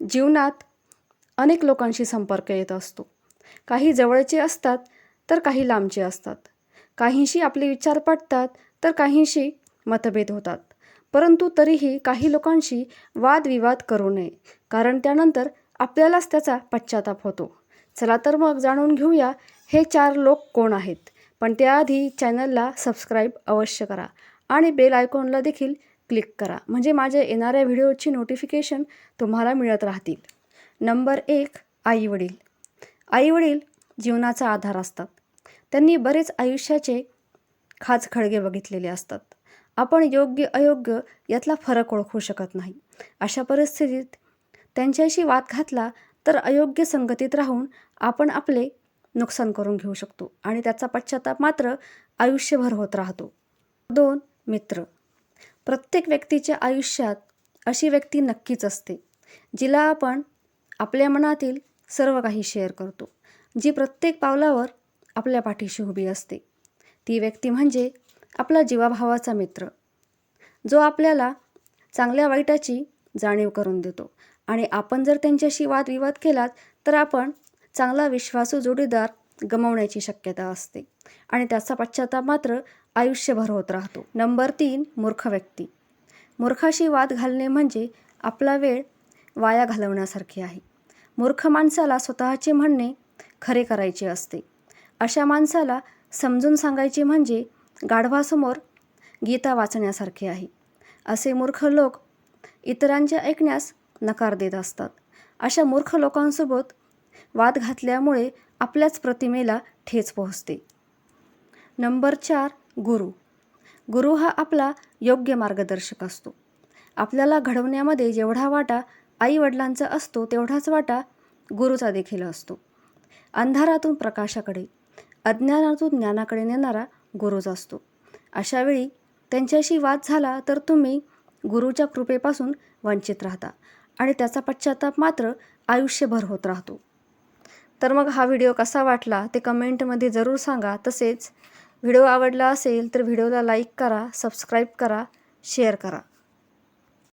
जीवनात अनेक लोकांशी संपर्क येत असतो. काही जवळचे असतात तर काही लांबचे असतात. काहींशी आपले विचार पटतात तर काहींशी मतभेद होतात. परंतु तरीही काही लोकांशी वादविवाद करू नये कारण त्यानंतर आपल्यालाच त्याचा पश्चाताप होतो. चला तर मग जाणून घेऊया हे चार लोक कोण आहेत? पण त्याआधी चॅनलला सबस्क्राईब अवश्य करा आणि बेल आयकॉनला देखील क्लिक करा. म्हणजे माझ्या येणाऱ्या व्हिडिओची नोटिफिकेशन तुम्हाला मिळत राहतील. नंबर एक आईवडील. आईवडील जीवनाचा आधार असतात. त्यांनी बरेच आयुष्याचे खाच खळगे बघितलेले असतात. आपण योग्य अयोग्य यातला फरक ओळखू शकत नाही. अशा परिस्थितीत त्यांच्याशी वाद घातला तर अयोग्य संगतीत राहून आपण आपले नुकसान करून घेऊ शकतो आणि त्याचा पश्चाताप मात्र आयुष्यभर होत राहतो. दोन मित्र. प्रत्येक व्यक्तीच्या आयुष्यात अशी व्यक्ती नक्कीच असते जिला आपण आपल्या मनातील सर्व काही शेअर करतो. जी प्रत्येक पावलावर आपल्या पाठीशी उभी असते. ती व्यक्ती म्हणजे आपला जीवाभावाचा मित्र. जो आपल्याला चांगल्या वाईटाची जाणीव करून देतो. आणि आपण जर त्यांच्याशी वादविवाद केलात तर आपण चांगला विश्वासू जोडीदार गमावण्याची शक्यता असते. आणि त्याचा पश्चाताप मात्र आयुष्यभर होत राहतो. नंबर तीन मूर्ख व्यक्ती. मूर्खाशी वाद घालणे म्हणजे आपला वेळ वाया घालवण्यासारखे आहे. मूर्ख माणसाला स्वतःचे म्हणणे खरे करायचे असते. अशा माणसाला समजून सांगायचे म्हणजे गाढवासमोर गीता वाचण्यासारखे आहे. असे मूर्ख लोक इतरांच्या ऐकण्यास नकार देत असतात. अशा मूर्ख लोकांसोबत वाद घातल्यामुळे आपल्याच प्रतिमेला ठेच पोहोचते. नंबर चार गुरु. गुरु हा आपला योग्य मार्गदर्शक असतो. आपल्याला घडवण्यामध्ये जेवढा वाटा आईवडिलांचा असतो तेवढाच वाटा गुरुचा देखील असतो. अंधारातून प्रकाशाकडे अज्ञानातून ज्ञानाकडे नेणारा गुरुच असतो. अशावेळी त्यांच्याशी वाद झाला तर तुम्ही गुरुच्या कृपेपासून वंचित राहता आणि त्याचा पश्चाताप मात्र आयुष्यभर होत राहतो. तर मग हा व्हिडिओ कसा वाटला ते कमेंटमध्ये जरूर सांगा. तसेच व्हिडिओ आवडला असेल तर व्हिडिओला लाईक करा सबस्क्राईब करा शेअर करा.